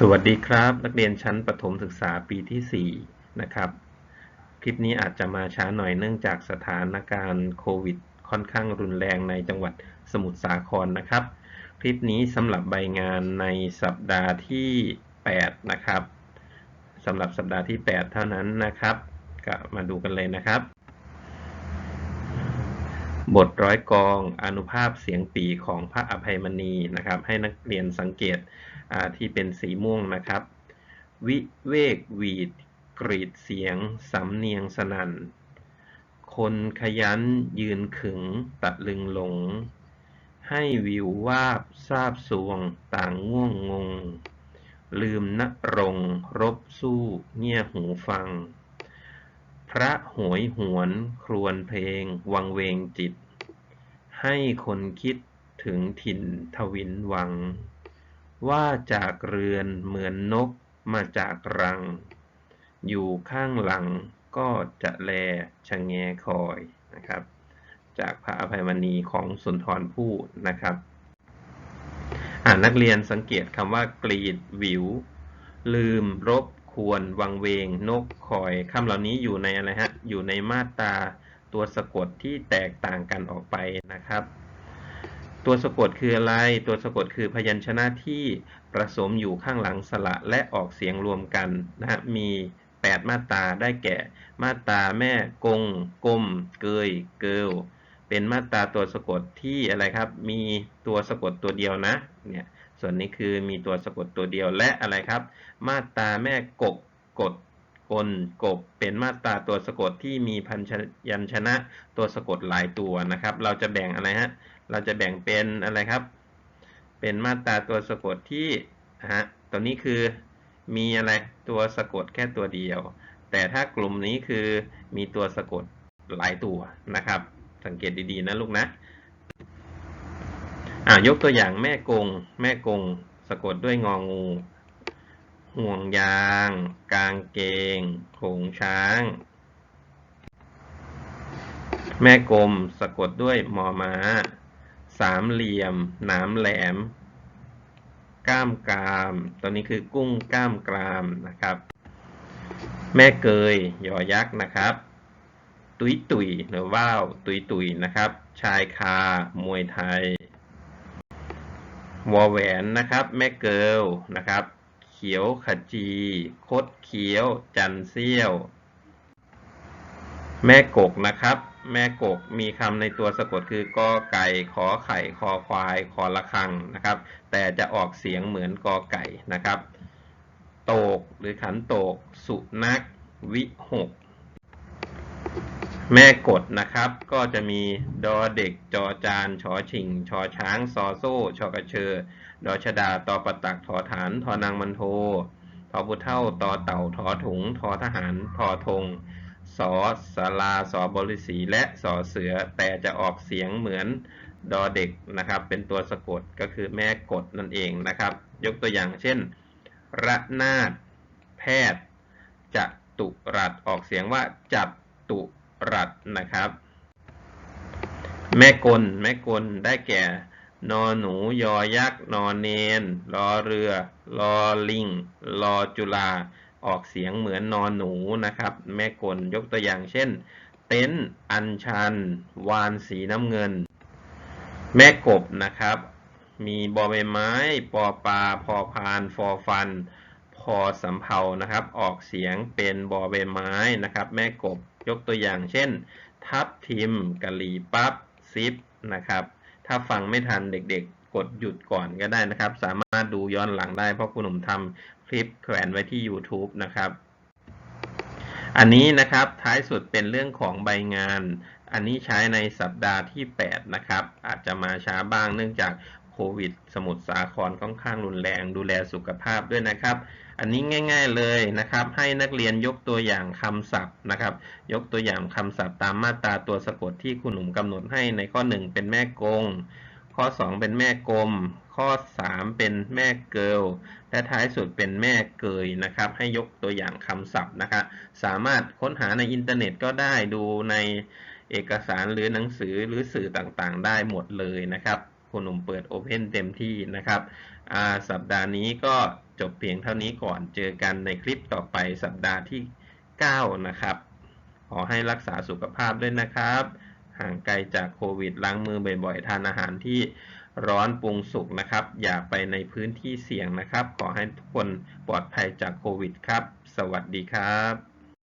สวัสดีครับ นักเรียนชั้นประถมศึกษาปีที่ 4 นะครับ คลิปนี้อาจจะมาช้าหน่อยเนื่องจากสถานการณ์โควิด ค่อนข้างรุนแรงในจังหวัดสมุทรสาครนะครับ คลิปนี้สำหรับใบงานในสัปดาห์ที่ 8 นะครับสำหรับสัปดาห์ที่ 8 เท่านั้นนะครับ ก็มาดูกันเลยนะครับ บทร้อยกองอนุภาพเสียงปีของพระอภัยมณีนะครับ ให้นักเรียนสังเกตที่เป็นสีม่วงนะครับ วิเวกวีดกรีดเสียง สำเนียงสนัน่น คนขยันยืนขึงตะลึงหลง ให้วิววาบทราบสวงต่างง่วงงง ลืมนรงรบสู้เงี่ยหูฟัง พระหวยหวนครวนเพลง วังเวงจิต ให้คนคิดถึงถิ่นทวินวัง ว่าจากเรือนเหมือนนกมาจากรัง อยู่ข้างหลังก็จะแลชะแงคอยนะครับ จากพระอภัยมณีของสุนทรภู่นะครับอ่านักเรียนสังเกตคำว่ากรีดวิว ลืมรบ ควรวังเวง นกคอยคำเหล่านี้อยู่ในอะไรฮะอยู่ในมาตราตัวสะกดที่แตกต่างกันออกไปนะครับ ตัวสะกดคืออะไร ตัวสะกดคือพยัญชนะที่ประสมอยู่ข้างหลังสระและออกเสียงรวมกันนะฮะมี 8 มาตราได้แก่ มาตราแม่กงกลมเกยเกลเป็นมาตราตัวสะกดที่อะไรครับ มีตัวสะกดตัวเดียวนะเนี่ย ส่วนนี้คือมีตัวสะกดตัวเดียวและอะไรครับ มาตราแม่กกกดกลกบเป็นมาตราตัวสะกดที่มีพันยัญชนะตัวสะกดหลายตัวนะครับ เราจะแบ่งอะไรฮะเราจะแบ่งเป็นอะไรครับ เป็นมาตราตัวสะกดที่ฮะตัวนี้คือมีอะไรตัวสะกดแค่ตัวเดียว แต่ถ้ากลุ่มนี้คือมีตัวสะกดหลายตัวนะครับ สังเกตดีๆนะลูกนะ อ่ายกตัวอย่างแม่กง แม่กง สะกดด้วยงองู ห่วงยาง กางเกงโขงช้าง แม่กลมสะกดด้วยมอม้า สามเหลี่ยม หนามแหลม ก้ามกราม ตัวนี้คือกุ้งก้ามกรามนะครับ แม่เกยยอยักษ์นะครับ ตุยตุยหรือว่าวตุยตุยนะครับ ชายคามวยไทย วอแหวนนะครับแม่เกิลนะครับ เขียวขจี คดเขียว จันเซียว แม่กกนะครับ แม่กกมีคำในตัวสะกดคือกอไก่ขอไข่คอควายคอละคังนะครับ แต่จะออกเสียงเหมือนกอไก่นะครับ โตกหรือขันโตก สุนัก วิหก แม่กดนะครับ ก็จะมีดอเด็กจอจานชอชิงชอช้างซอโซ่ชอกระเชอดอชดาตอปตักทอฐานทอนางมันโททอบุเท่าตอเต่าทอถุงทอทหารทอธงสอสาราสอบริสีและสอเสือแต่จะออกเสียงเหมือนดอเด็กนะครับ เป็นตัวสะกดก็คือแม่กดนั่นเองนะครับ ยกตัวอย่างเช่น ระนาด แพทย์จะตุรัดออกเสียงว่าจับตุ รัดนะครับ แม่กลแม่กลได้แก่ นอหนูยอยักษ์นอเนนรอเรือรอลิงรอจุลาออกเสียงเหมือนนอนหนูนะครับ แม่กลยกตัวอย่างเช่น เต็นอัญชัน วานสีน้ำเงิน แม่กบนะครับ มีบอใบไม้ ปอปลาพอพานฟอฟัน พอสำเพานะครับ ออกเสียงเป็นบอใบไม้นะครับ แม่กบ ยกตัวอย่างเช่น ทับทิมกะหรี่ปั๊บซิปนะครับ ถ้าฟังไม่ทันเด็กๆ กดหยุดก่อนก็ได้นะครับ สามารถดูย้อนหลังได้เพราะคุณหนุ่มทำคลิปแขวนไว้ที่ YouTube นะครับ อันนี้นะครับท้ายสุดเป็นเรื่องของใบงานอันนี้ใช้ในสัปดาห์ที่ 8 นะครับ อาจจะมาช้าบ้างเนื่องจาก โควิด สมุทรสาครค่อนข้างรุนแรง ดูแลสุขภาพด้วยนะครับ อันนี้ง่าย ๆเลยนะครับ ให้นักเรียนยกตัวอย่างคำศัพท์นะครับ ยกตัวอย่างคำศัพท์ตามมาตราตัวสะกดที่คุณหนุ่มกำหนดให้ในข้อ 1 เป็นแม่กง ข้อ 2 เป็นแม่กลม ข้อ 3 เป็นแม่เกลและท้ายสุดเป็นแม่เกยนะครับ ให้ยกตัวอย่างคำศัพท์นะครับสามารถค้นหาในอินเทอร์เน็ตก็ได้ดูในเอกสารหรือหนังสือหรือสื่อต่างๆ ได้หมดเลยนะครับ ครูหนุ่มเปิดโอเพนเต็มที่นะครับสัปดาห์นี้ก็จบเพียงเท่านี้ก่อนเจอกันในคลิปต่อไปสัปดาห์ที่ 9 นะครับ ขอให้รักษาสุขภาพด้วยนะครับ ห่างไกลจากโควิดล้างมือบ่อยๆ ทานอาหารที่ร้อนปรุงสุกนะครับ อย่าไปในพื้นที่เสี่ยงนะครับ ขอให้ทุกคนปลอดภัยจากโควิดครับ สวัสดีครับ